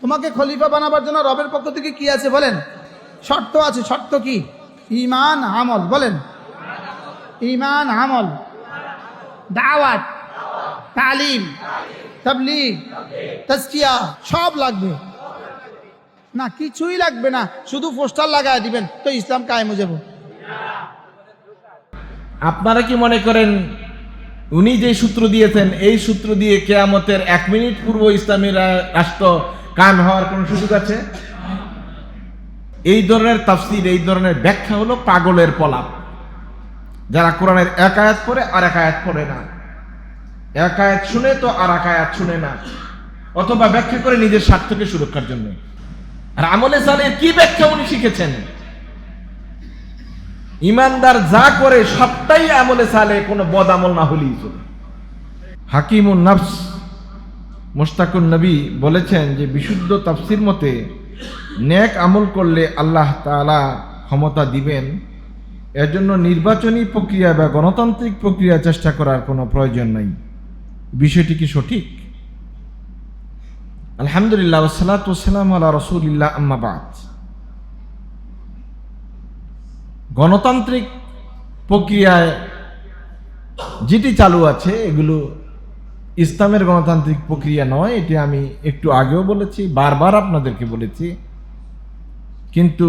তোমাকে খলিফা বানাবার জন্য রবের পক্ষ থেকে কি আছে বলেন? শর্ত আছে, শর্ত কি? ইমান আমল, বলেন। ইমান আমল। দাওয়াত। তালিম। তাবলিগ। তাজকিয়া। সব লাগবে। না, কিছুই লাগবে না। শুধু পোস্টার লাগায় দিবেন, তো ইসলাম কায়েম যাব। আপনারা কি মনে করেন, উনি যে সূত্র দিয়েছেন, এই সূত্র দিয়ে কেয়ামতের এক মিনিট পূর্ব ইসলামী রাষ্ট্র কান হওয়ার কোন সুযোগ আছে? এই ধরনের তাফসির, এই ধরনের ব্যাখ্যা হলো পাগলের পলাপ। যারা কোরআনের এক আয়াত পড়ে আর এক আয়াত পড়ে না। এক আয়াত শুনে তো আর এক আয়াত শুনে না। অথবা ব্যাখ্যা করে নিজের স্বার্থকে সুরক্ষার জন্য। আর আমলে সালে কি ব্যাখ্যা উনি শিখেছেন? ইমানদার যা করে সবটাই আমলে সালে কোনো বদ আমল না হলেই চলে। হাকিমুন নফস। মোস্তাকুন নবী বলেছেন যে বিশুদ্ধ তাফসির মতে ন্যাক আমল করলে আল্লাহ তাআলা ক্ষমতা দিবেন। এর জন্য নির্বাচনী প্রক্রিয়া বা গণতান্ত্রিক প্রক্রিয়া চেষ্টা করার কোনো প্রয়োজন নাই। বিষয়টি কি সঠিক? আলহামদুলিল্লাহ সালাতাম আল্লাহ রসুলিল্লাহ আম্মাবাদ গণতান্ত্রিক প্রক্রিয়ায় যেটি চালু আছে, এগুলো ইসলামের গণতান্ত্রিক প্রক্রিয়া নয়, এটি আমি একটু আগেও বলেছি, বারবার আপনাদেরকে বলেছি। কিন্তু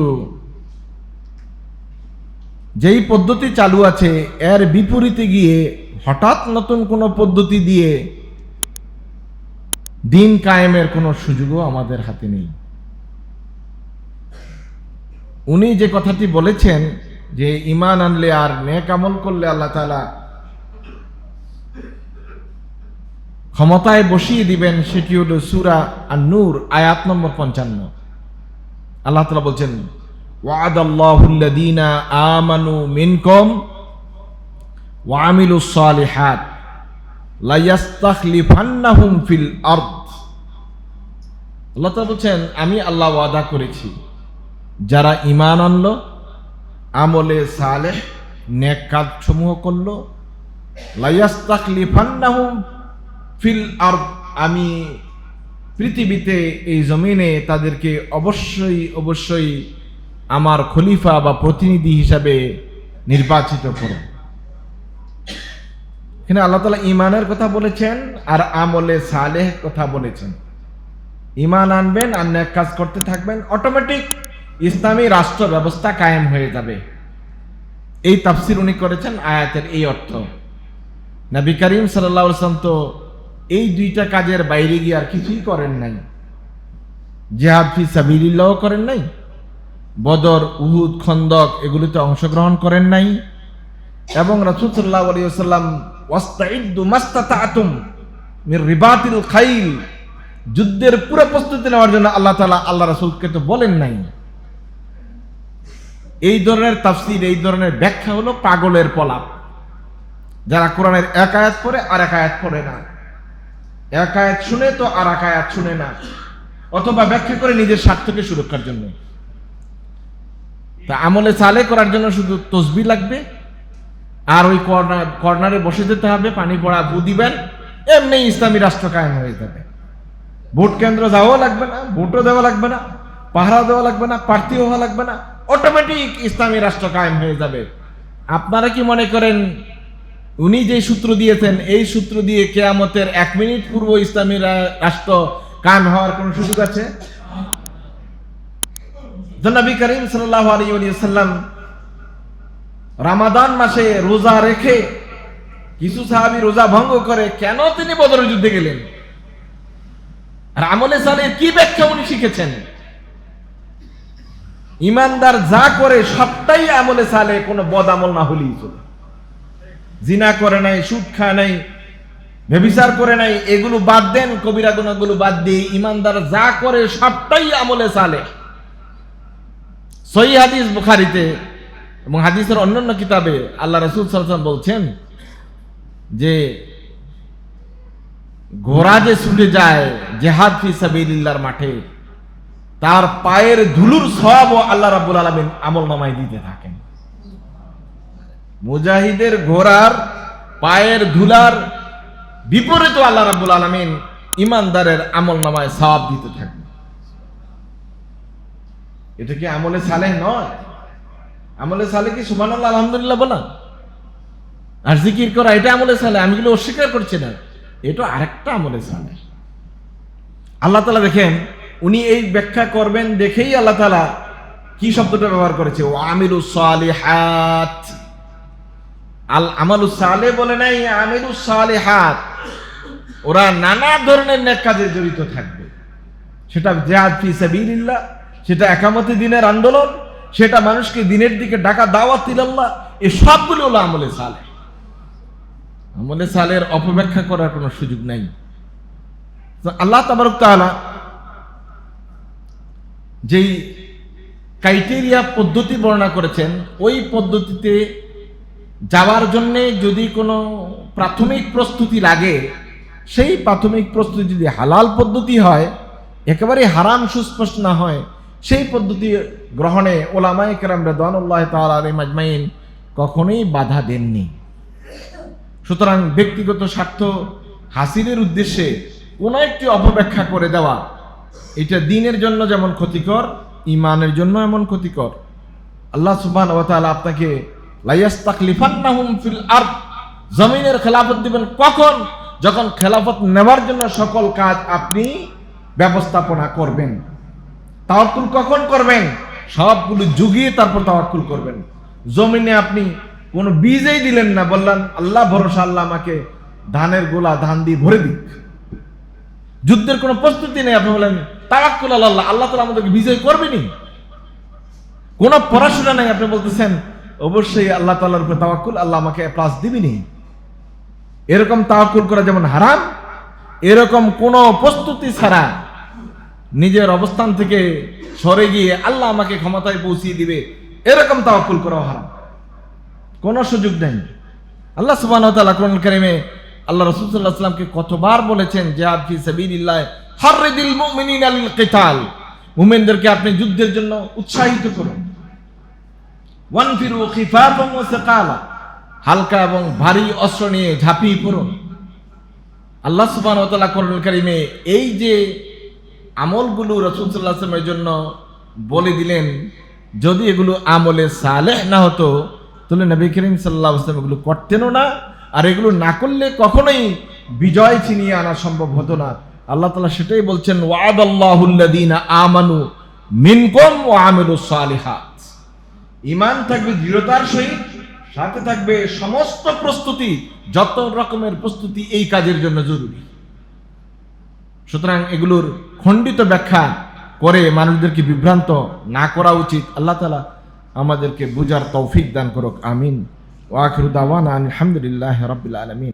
যেই পদ্ধতি চালু আছে, এর বিপরীতে গিয়ে হঠাৎ নতুন কোনো পদ্ধতি দিয়ে দিন কায়েমের কোনো সুযোগও আমাদের হাতে নেই। উনি যে কথাটি বলেছেন যে, ইমান আনলে আর নেক আমল করলে আল্লাহ তালা ক্ষমতায় বসিয়ে দিবেন সেটি হলো সুরা আর নূর আয়াত নম্বর পঞ্চান্ন। আল্লাহ তালা বলছেন ওয়াদাল্লাহুল্লাদিনা আমানু মিনকম ওয়ামিলু সালিহাত লাইয়াস্তাখলিফান্নাহুম ফিল আরদ। আল্লাহ তাআলা বলছেন, আমি আল্লাহ ওয়াদা করেছি। যারা ইমান আনলো, আমলে সালেহ, নেক কাজসমূহ করল লাইয়াস্তাখলিফান্নাহুম ফিল আর আমি পৃথিবীতে এই জমিনে তাদেরকে অবশ্যই অবশ্যই আমার খলিফা বা প্রতিনিধি হিসাবে নির্বাচিত করো এখানে আল্লাহ তালা ইমানের কথা বলেছেন আর আমলে সালেহ কথা বলেছেন। ইমান আনবেন আর ন্যাক কাজ করতে থাকবেন অটোমেটিক ইসলামী রাষ্ট্র ব্যবস্থা কায়েম হয়ে যাবে। এই তাফসির উনি করেছেন আয়াতের এই অর্থ। নবী করিম সাল্লাম তো এই দুইটা কাজের বাইরে গিয়ে আর কিছুই করেন নাই। জেহাদ ফি সাবিলিল্লাহ করেন নাই। বদর, উহুদ, খন্দক এগুলিতে অংশগ্রহণ করেন নাই। এবং রাসূল সাল্লাল্লাহু আলাইহি ওয়াসাল্লাম ওয়াস্তাইদ্দু মাস্তাতাতুম মির রিবাতিল খাইল। যুদ্ধের পুরো প্রস্তুতি নেওয়ার জন্য আল্লাহ তাআলা, আল্লাহ রাসূলকে তো বলেন নাই। এই ধরনের তাফসীর, এই ধরনের ব্যাখ্যা হলো পাগলের পলাপ। যারা কোরআনের এক আয়াত পড়ে আর এক আয়াত পড়ে না। এক আয়াত শুনে তো আর এক আয়াত শুনে না। অথবা ব্যাখ্যা করে নিজের স্বার্থকে সুরক্ষার জন্য। তা আমলে চালে করার জন্য শুধু তসবি লাগবে? আর ওই কর্নার কর্নারে বসে যেতে হবে, পানি পড়া বু দিবেন এমনি ইসলামী রাষ্ট্র কায়েম হয়ে যাবে। ভোট কেন্দ্র যাওয়া লাগবে না, ভোটও দেওয়া লাগবে না পাহারা দেওয়া লাগবে না, প্রার্থী হওয়া লাগবে না অটোমেটিক ইসলামী রাষ্ট্র কায়েম হয়ে যাবে। আপনারা কি মনে করেন উনি যে সূত্র দিয়েছেন, এই সূত্র দিয়ে কেয়ামতের এক মিনিট পূর্ব ইসলামী রাষ্ট্র কায়েম হওয়ার কোন সুযোগ আছে? করিম সাল্লাহ আলী সাল্লাম রামাদান মাসে রোজা রেখে কিছু সাহাবি রোজা ভঙ্গ করে কেন তিনি বদর যুদ্ধে গেলেন? আর আমলে সালে কি ব্যাখ্যা উনি শিখেছেন? ইমানদার যা করে সবটাই আমলে সালে কোনো বদ আমল না হলেই চলে। জিনা করে নাই, সুদ খায় নাই, ব্যভিচার করে নাই, এগুলো বাদ দেন, কবিরা গুণাগুলো বাদ দিয়ে ইমানদার যা করে সবটাই আমলে সালে। সহি হাদিস বুখারিতে এবং হাদিসের অন্যান্য কিতাবে আল্লাহ রসুল সাল্লাম বলছেন যে, ঘোড়া যে ছুটে যায় জেহাদ ফি সাবিলিল্লাহর মাঠে, তার পায়ের ধুলুর সব আল্লাহ রাব্বুল আলামিন আমল নামায় দিতে থাকেন। মুজাহিদের ঘোড়ার, পায়ের ধুলার বিপরীত আল্লাহ রাব্বুল আলামিন ইমানদারের আমল নামায় সওয়াব দিতে থাকেন এটা কি আমলে সালেহ নয়? আমলে সালে কি সুমান আলহামদুলিল্লাহ বলা? আর জিকির করা, এটা আমলে সালে আমি গুলো অস্বীকার করছি না। এটা আরেকটা আমলে সালে আল্লাহ তালা দেখেন, উনি এই ব্যাখ্যা করবেন দেখেই আল্লাহ তালা কি শব্দটা ব্যবহার করেছে? ও আমিরু সালিহাত। আল আমালু সালে বলে নাই আমিরু সালিহাত। ওরা নানা ধরনের নেক কাজে জড়িত থাকবে। সেটা জেহাদ ফি সাবিলিল্লাহ, সেটা একামতি দিনের আন্দোলন, সেটা মানুষকে দিনের দিকে ডাকা দাওয়াত দিলাল্লাহ এই সবগুলো হলো আমলে সালে। আমলে সালের অপব্যাখ্যা করার কোনো সুযোগ নাই। আল্লাহ তাবারক তাআলা যেই ক্রাইটেরিয়া পদ্ধতি বর্ণনা করেছেন, ওই পদ্ধতিতে যাওয়ার জন্যে যদি কোনো প্রাথমিক প্রস্তুতি লাগে, সেই প্রাথমিক প্রস্তুতি যদি হালাল পদ্ধতি হয়, একেবারে হারাম সুস্পষ্ট না হয়, সেই পদ্ধতি গ্রহণে ওলামাই কেরাম রেদানুল্লাহ তাল আলী মাজমাইন কখনোই বাধা দেননি। সুতরাং ব্যক্তিগত স্বার্থ হাসিলের উদ্দেশ্যে কোনো একটি অপব্যাখ্যা করে দেওয়া, এটা দিনের জন্য যেমন ক্ষতিকর ইমানের জন্য এমন ক্ষতিকর। আল্লাহ তাআলা আপনাকে ফিল জমিনের খেলাফত দিবেন কখন? যখন খেলাফত নেওয়ার জন্য সকল কাজ আপনি ব্যবস্থাপনা করবেন। তাওয়াক্কুল কখন করবেন? সবগুলো যুগিয়ে তারপর তাওয়াক্কুল করবেন। জমিনে আপনি কোনো বীজেই দিলেন না, বললেন, আল্লাহ ভরসা, আল্লাহ আমাকে ধানের গোলা, ধান দিয়ে ভরে দিক। যুদ্ধের কোনো প্রস্তুতি নেই, আপনি বলেন, তাওয়াক্কুল আল্লাহ আল্লাহ তালা আমাদেরকে বিজয় করবেনি কোনো পড়াশোনা নেই, আপনি বলতেছেন অবশ্যই আল্লাহ তাআলার উপর তাওয়াক্কুল, আল্লাহ আমাকে প্লাস দিবিনি। এরকম তাওয়াক্কুল করা যেমন হারাম, এরকম কোনো প্রস্তুতি ছাড়া নিজের অবস্থান থেকে সরে গিয়ে আল্লাহ আমাকে ক্ষমতায় পৌঁছিয়ে দিবে, এরকম তাওয়াক্কুল করা হারাম। কোনো সুযোগ নেই। আল্লাহ তাআলা কোরআন কারিমে আল্লাহ রাসূল সাল্লাল্লাহু আলাইহি ওয়াসাল্লামকে কতবার বলেছেন, জিহাদ ফি সাবিলিল্লাহ, হাররিদিল মুমিনিনা লিল কিতাল। মুমিনদেরকে আপনি যুদ্ধের জন্য উৎসাহিত করুন। ওয়ানফিরু খিফাফাম ওয়া হালকা এবং ভারী অস্ত্র নিয়ে ঝাঁপিয়ে পড়ুন আল্লাহ সুবহানাহু ওয়া এই যে আমলগুলো রাসূল জন্য বলে দিলেন, যদি এগুলো আমলে সালেহ না হতো, তাহলে নবী করিম আলাইহি এগুলো করতেনও না, আর এগুলো না করলে কখনোই বিজয় ছিনিয়ে আনা সম্ভব হতো না। আল্লাহ তালা সেটাই বলছেন, ওয়াদাল্লাহুল্লাযীনা আমানু মিনকম ও আমেরু সালিহাত ইমান থাকবে দৃঢ়তার সহিত, সাথে থাকবে সমস্ত প্রস্তুতি, যত রকমের প্রস্তুতি এই কাজের জন্য জরুরি। সুতরাং এগুলোর খণ্ডিত ব্যাখ্যা করে মানুষদেরকে বিভ্রান্ত না করা উচিত। আল্লাহ তালা আমাদেরকে বুঝার তৌফিক দান করুক। আমিন। ওয়াখির আলহামদুলিল্লাহ রবিল আলমিন।